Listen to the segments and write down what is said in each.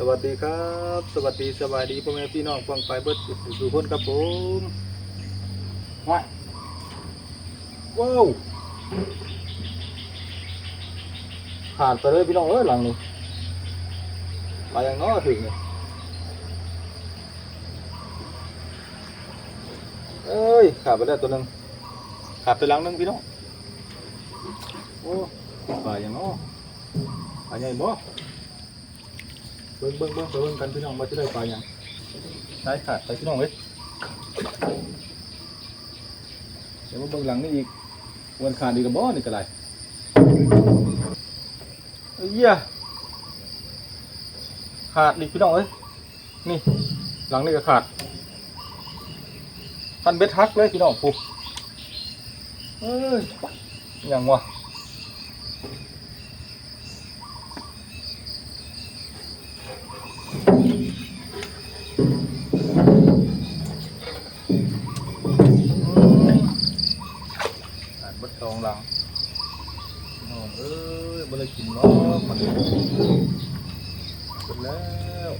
สวัสดีครับ สวัสดีสบายดีพ่อแม่พี่น้องฟังไปเบิดสุขสุขคนครับผมว้ายว้าวผ่านไปเลยพี่น้องเอ้ยหลังนี้ไปอย่างน้อถึงเนี่ยเอ้ยขาดไปแล้วตัวหนึ่งขาดไปหลังหนึงพี่น้องโอ้ไปอย่างน้อไปใหญ่บ่ เบิ้งเบิ้งเบิ้งไปเบิ้งกันพี่น้องมาที่ได้ปลาอย่างใช้ขาดไปพี่น้องเว้ยเดี๋ยวมาเบิ้งหลังนี่อีกวันขาดอีกกระบอนี่ก็ไรเอ้ยขาดอีกพี่น้องเอ้ยนี่ หลังนี่ก็ขาดพันเบ็ดฮักเลยพี่น้องปุ๊บเอ้ยอยังวะ อ่านบดตองหลังน้องเอ้ย บ่ได้กินเนาะมันหมดแล้ว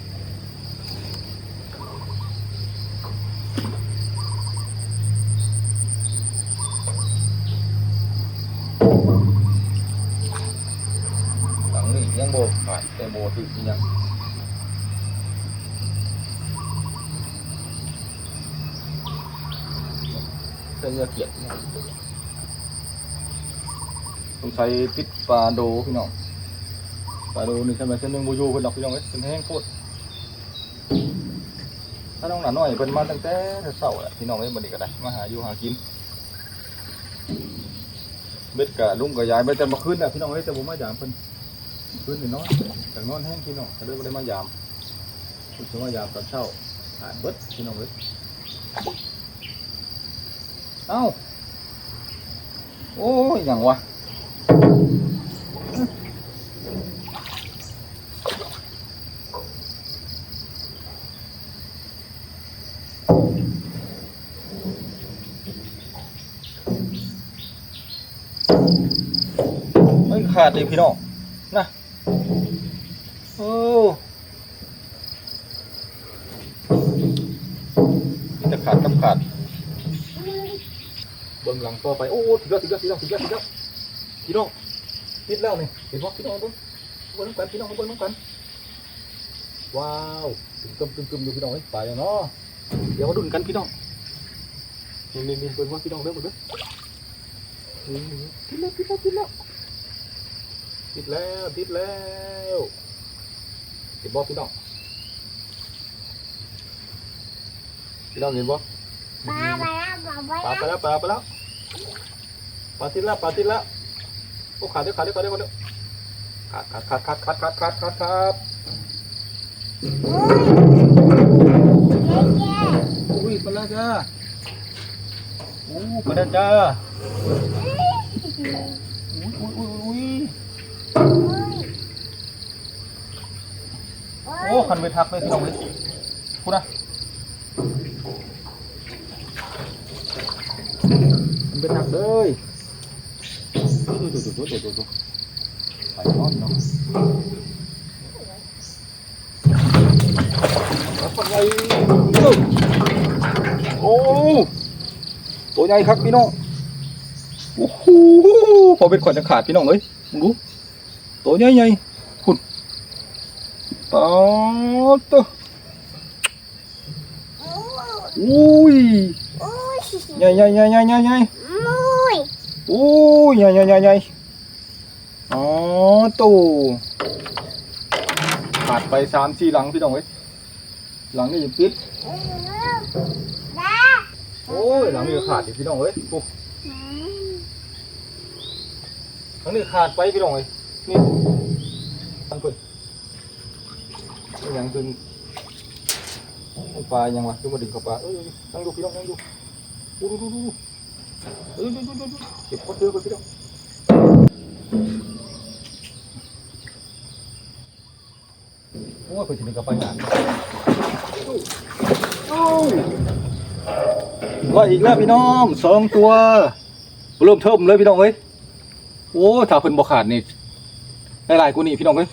หลังนี่ยังโบขาดแต่โบถึงยังเส้นเลือดเกียดเนี่ยต้ องใช้ติดปลาโดพี่น้องปลาโดนี่ใช่ไหมเส้นหนึ่งบูยูเป็นดอกพี่น้องเอ้ยเป็นแห้งโคตรถ้าน้องหนาหน้อยเป็นมาตั้งแต่เสาร์แหละพี่น้องเอ้ยบันนี้ก็ได้มาหาอยู่หากินเบ็ดกะลุงกะยายไปแต่มาคืนน่ะพี่น้องเอ้ยแต่ผมมายามเพิ่นคืนนี่น้อยจากนอนแห้งพี่น้องก็เลยบ่ได้มายามเพิ่นสิมายามตอนเช้าหาเบิดพี่น้องเอ้ยเอ้าโอ้ยหยังวะ ไม่ขาดเลยพี่น้องนะโอ้จะขาดกับขาดเบิ่งหลังต่อไปโอ้ถึงแล้วถึงแล้วถึงแล้วถึงแล้วถึงแล้วพี่น้องปิดแล้วนี่เห็นป่ะพี่น้องเบิ่งเบิ่งน้ำกันพี่น้องเบิ่งน้ำกันว้าวตึมตึมตึมตึมอยู่พี่น้องเอ้ยไปแล้วเนาะเดี๋ยวมาดุนกันพี่น้อง นี่นี่นี่เบิ่งว่าพี่น้องเด้อเบิ่งเด้อนี่นี่นี่ปิดแล้วปิดแล้วปิดแล้วติดแล้วติดแล้วติดบอพี่น้องพี่น้องเห็นบ่ปลาไปแล้วปลาไปแล้วปลาไปแล้วปลาติดแล้วปลาติดแล้วโอ้ขาดเดี๋ยวขาดเดี๋ยวขาดเดี๋ยวขาดเดี๋ยวขาดขาดขาดขาดขาดขาดขาดขาดขาดโอ้ยเจ๊อุ้ยปล้วจ้า อู้ไปแล้วจ้าอุ้ยอุ้ยอุ้ยอุ้ยโอ้โอ้ยคันไปทักเลยพี่น้องเลยพูดนะมันเป็นหนักเลยดูดูดูดูดูดูดูไปนอนเนาะแล้วคนใหญ่โอ้ ตัวใหญ่ครับพี่น้องโอ้โหพอเป็นขวัญจะขาดพี่น้องเอ้ยมึงดูตัวใหญ่ใหญ่คุณต่อตัวอุ้ยโอ้ยใหญ่ใหญ่ใหญ่ใหญ่ใหญ่ใหญ่มุ้ยอุ้ยใหญ่ใหญ่ใหญ่ใหญ่อ๋อตู่ขาดไปสามสี่หลังพี่น้องเอ้ยหลังนี่ยังปิดดาโอ้ยหลังนี่ขาดอีกพี่น้องเอ้ยโอ้หลังนี่ขาดไปพี่น้องเอ้ยนี่ตั้งคนนี่ยังดึงปลายังวะดูมาดึงเข้าปลาเอ้ยตั้งดูพี่น้องตั้งดูดูดูดูดูเอ้ยดูดูดูดูเก็บพอดเดือกันพี่น้องโอ้ยเพิ่นสิเป็นกระไปหยาดโอ้ ว่าอีกแล้วพี่น้องสองตัวเริ่มเทิมเลยพี่น้องเอ้ยโอ้ถ้าเพิ่นบ่ขาดนี่หลายกูนี่พี่น้องเอ้ย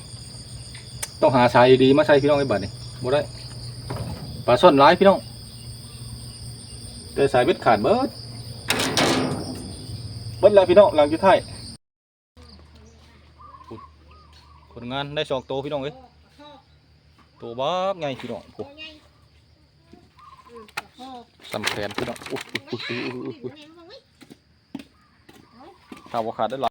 ต้องหาสายดีมาใส่พี่น้องไอ้บัดนี่บ่ได้ปลาซ่อนหลายพี่น้องแต่สายเบ็ดขาดเบิดเบิดแล้วพี่น้องหลังจุดท้ายอุ๊ยคนงานได้สองโตวพี่น้องเอ้ยตัวบ้าไงพี่น้อง โอ้สำแขนพี่น้องอุ๊ยอุ๊ยอุ๊ยอุ๊ยอุ๊ยอุ๊ยถ้าว่าขาดได้หลาย